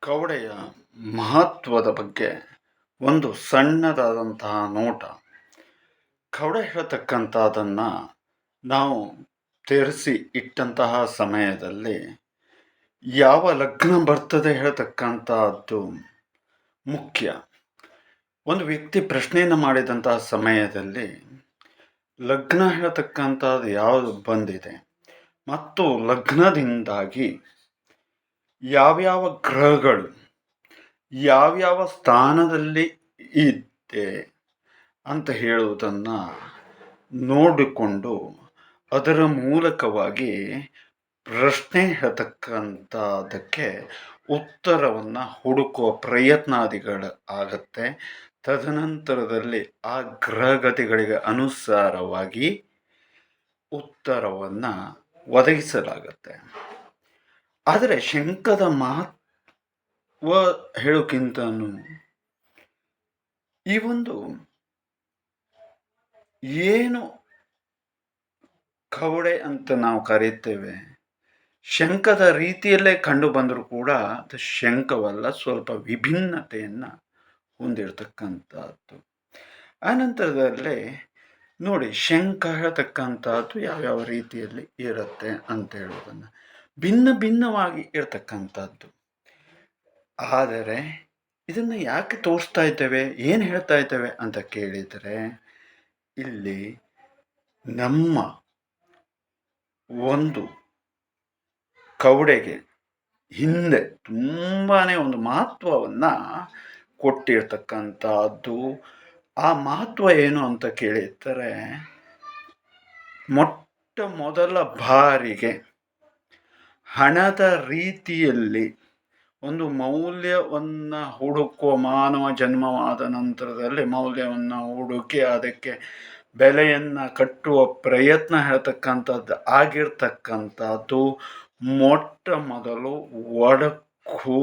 ಕವಡೆಯ ಮಹತ್ವದ ಬಗ್ಗೆ ಒಂದು ಸಣ್ಣದಾದಂತಹ ನೋಟ. ಕವಡೆ ಹೇಳ್ತಕ್ಕಂಥದ್ದನ್ನು ನಾವು ತೆರೆಸಿ ಇಟ್ಟಂತಹ ಸಮಯದಲ್ಲಿ ಯಾವ ಲಗ್ನ ಬರ್ತದೆ ಹೇಳ್ತಕ್ಕಂಥದ್ದು ಮುಖ್ಯ. ಒಂದು ವ್ಯಕ್ತಿ ಪ್ರಶ್ನೆಯನ್ನು ಮಾಡಿದಂತಹ ಸಮಯದಲ್ಲಿ ಲಗ್ನ ಹೇಳ್ತಕ್ಕಂಥದ್ದು ಯಾವುದು ಬಂದಿದೆ. ಮತ್ತು ಲಗ್ನದಿಂದಾಗಿ ಯಾವ್ಯಾವ ಗ್ರಹಗಳು ಯಾವ್ಯಾವ ಸ್ಥಾನದಲ್ಲಿ ಇದೆ ಅಂತ ಹೇಳುವುದನ್ನು ನೋಡಿಕೊಂಡು ಅದರ ಮೂಲಕವಾಗಿ ಪ್ರಶ್ನೆ ಅದಕ್ಕೆ ಉತ್ತರವನ್ನು ಹುಡುಕುವ ಪ್ರಯತ್ನಾದಿಗಳು ಆಗತ್ತೆ. ತದನಂತರದಲ್ಲಿ ಆ ಗ್ರಹಗತಿಗಳಿಗೆ ಅನುಸಾರವಾಗಿ ಉತ್ತರವನ್ನು ಒದಗಿಸಲಾಗತ್ತೆ. ಆದರೆ ಶಂಕದ ಮಹತ್ವ ಹೇಳೋಕ್ಕಿಂತನೂ ಈ ಒಂದು ಏನು ಕವಡೆ ಅಂತ ನಾವು ಕರೆಯುತ್ತೇವೆ, ಶಂಕದ ರೀತಿಯಲ್ಲೇ ಕಂಡು ಬಂದರೂ ಕೂಡ ಅದು ಶಂಕವಲ್ಲ, ಸ್ವಲ್ಪ ವಿಭಿನ್ನತೆಯನ್ನು ಹೊಂದಿರತಕ್ಕಂಥದ್ದು. ಆನಂತರದಲ್ಲೇ ನೋಡಿ, ಶಂಕ ಹೇಳ್ತಕ್ಕಂಥದ್ದು ಯಾವ್ಯಾವ ರೀತಿಯಲ್ಲಿ ಇರುತ್ತೆ ಅಂತ ಹೇಳೋದನ್ನು. ಭಿನ್ನ ಭಿನ್ನವಾಗಿ ಇರ್ತಕ್ಕಂಥದ್ದು. ಆದರೆ, ಇದನ್ನು ಯಾಕೆ ತೋರಿಸ್ತಾ ಇದ್ದೇವೆ, ಏನು ಹೇಳ್ತಾ ಇದ್ದೇವೆ ಅಂತ ಕೇಳಿದರೆ, ಇಲ್ಲಿ ನಮ್ಮ ಒಂದು ಕವಡೆಗೆ ಹಿಂದೆ ತುಂಬಾ ಒಂದು ಮಹತ್ವವನ್ನು ಕೊಟ್ಟಿರ್ತಕ್ಕಂಥದ್ದು. ಆ ಮಹತ್ವ ಏನು ಅಂತ ಕೇಳಿದರೆ, ಮೊಟ್ಟ ಮೊದಲ ಬಾರಿಗೆ ಹಣದ ರೀತಿಯಲ್ಲಿ ಒಂದು ಮೌಲ್ಯವನ್ನು ಹುಡುಕುವ ಮಾನವ ಜನ್ಮವಾದ ನಂತರದಲ್ಲಿ ಮೌಲ್ಯವನ್ನು ಹುಡುಕಿ ಅದಕ್ಕೆ ಬೆಲೆಯನ್ನು ಕಟ್ಟುವ ಪ್ರಯತ್ನ ಹೇಳ್ತಕ್ಕಂಥದ್ದು ಆಗಿರ್ತಕ್ಕಂಥದ್ದು ಮೊಟ್ಟ ಮೊದಲು ಒಡಕು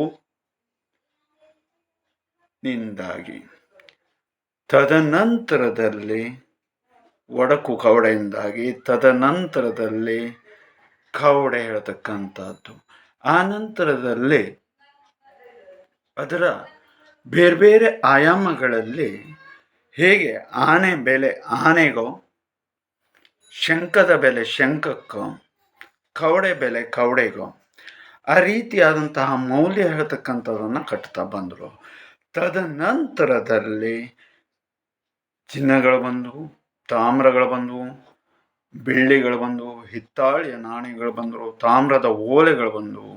ನಿಂದಾಗಿ. ತದನಂತರದಲ್ಲಿ ಒಡಕು ಕವಡೆಯಿಂದಾಗಿ, ತದನಂತರದಲ್ಲಿ ಕವಡೆ ಹೇಳ್ತಕ್ಕಂಥದ್ದು. ಆ ನಂತರದಲ್ಲಿ ಅದರ ಬೇರೆ ಬೇರೆ ಆಯಾಮಗಳಲ್ಲಿ ಹೇಗೆ ಆನೆ ಬೆಲೆ, ಆನೆಗೋ ಶಂಕದ ಬೆಲೆ ಶಂಕಕ್ಕೋ ಕವಡೆ ಬೆಲೆ ಕವಡೆಗೋ, ಆ ರೀತಿಯಾದಂತಹ ಮೌಲ್ಯ ಹೇಳ್ತಕ್ಕಂಥದ್ದನ್ನು ಕಟ್ತಾ ಬಂದರು. ತದನಂತರದಲ್ಲಿ ಚಿನ್ನಗಳು ಬಂದವು, ತಾಮ್ರಗಳು ಬಂದವು ಬೆಳ್ಳಿಗಳು ಬಂದವು ಹಿತ್ತಾಳಿಯ ನಾಣ್ಯಗಳು ಬಂದರು, ತಾಮ್ರದ ಓಲೆಗಳು ಬಂದವು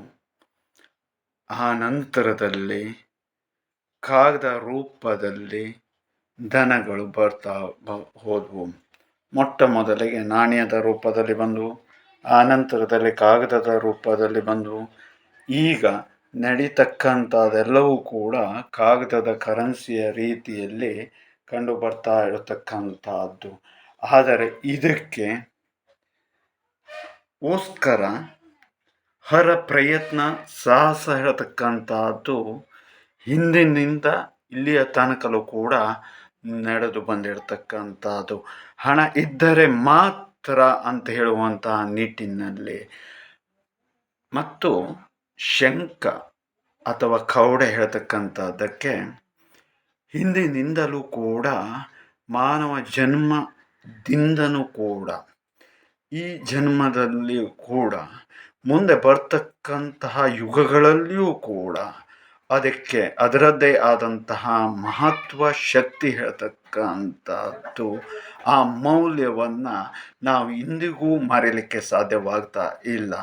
ಆ ನಂತರದಲ್ಲಿ ಕಾಗದ ರೂಪದಲ್ಲಿ ದನಗಳು ಬರ್ತಾ ಬ, ಹೋದವು. ಮೊಟ್ಟ ಮೊದಲಿಗೆ ನಾಣ್ಯದ ರೂಪದಲ್ಲಿ ಬಂದವು ಆ ನಂತರದಲ್ಲಿ ಕಾಗದದ ರೂಪದಲ್ಲಿ ಬಂದವು ಈಗ ನಡೀತಕ್ಕಂಥದ್ದೆಲ್ಲವೂ ಕೂಡ ಕಾಗದದ ಕರೆನ್ಸಿಯ ರೀತಿಯಲ್ಲಿ ಕಂಡು ಬರ್ತಾ ಇರತಕ್ಕಂಥದ್ದು. ಆದರೆ ಇದಕ್ಕೆ ಓಸ್ಕರ ಹರ ಪ್ರಯತ್ನ ಸಾಹಸ ಹೇಳತಕ್ಕಂಥದ್ದು ಹಿಂದಿನಿಂದ ಇಲ್ಲಿಯ ತನಕಲೂ ಕೂಡ ನಡೆದು ಬಂದಿರತಕ್ಕಂಥದ್ದು. ಹಣ ಇದ್ದರೆ ಮಾತ್ರ ಅಂತ ಹೇಳುವಂತಹ ನಿಟ್ಟಿನಲ್ಲಿ ಮತ್ತು ಶಂಕ ಅಥವಾ ಕೌಡೆ ಹೇಳ್ತಕ್ಕಂಥದ್ದಕ್ಕೆ ಹಿಂದಿನಿಂದಲೂ ಕೂಡ ಮಾನವ ಜನ್ಮದಿಂದನೂ ಕೂಡ ಈ ಜನ್ಮದಲ್ಲಿಯೂ ಕೂಡ ಮುಂದೆ ಬರ್ತಕ್ಕಂತಹ ಯುಗಗಳಲ್ಲಿಯೂ ಕೂಡ ಅದಕ್ಕೆ ಅದರದ್ದೇ ಆದಂತಹ ಮಹತ್ವ ಶಕ್ತಿ ಹೇಳ್ತಕ್ಕಂಥದ್ದು ಆ ಮೌಲ್ಯವನ್ನು ನಾವು ಇಂದಿಗೂ ಮರೀಲಿಕ್ಕೆ ಸಾಧ್ಯವಾಗ್ತಾ ಇಲ್ಲ.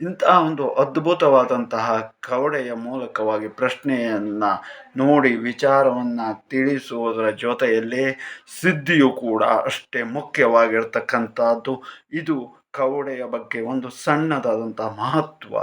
ಇಂತಹ ಒಂದು ಅದ್ಭುತವಾದಂತಹ ಕವಡೆಯ ಮೂಲಕವಾಗಿ ಪ್ರಶ್ನೆಯನ್ನು ನೋಡಿ, ವಿಚಾರವನ್ನು ತಿಳಿಸುವುದರ ಜೊತೆಯಲ್ಲಿ ಸಿದ್ಧಿಯು ಕೂಡ ಅಷ್ಟೇ ಮುಖ್ಯವಾಗಿರ್ತಕ್ಕಂಥದ್ದು. ಇದು ಕವಡೆಯ ಬಗ್ಗೆ ಒಂದು ಸಣ್ಣದಾದಂಥ ಮಹತ್ವ.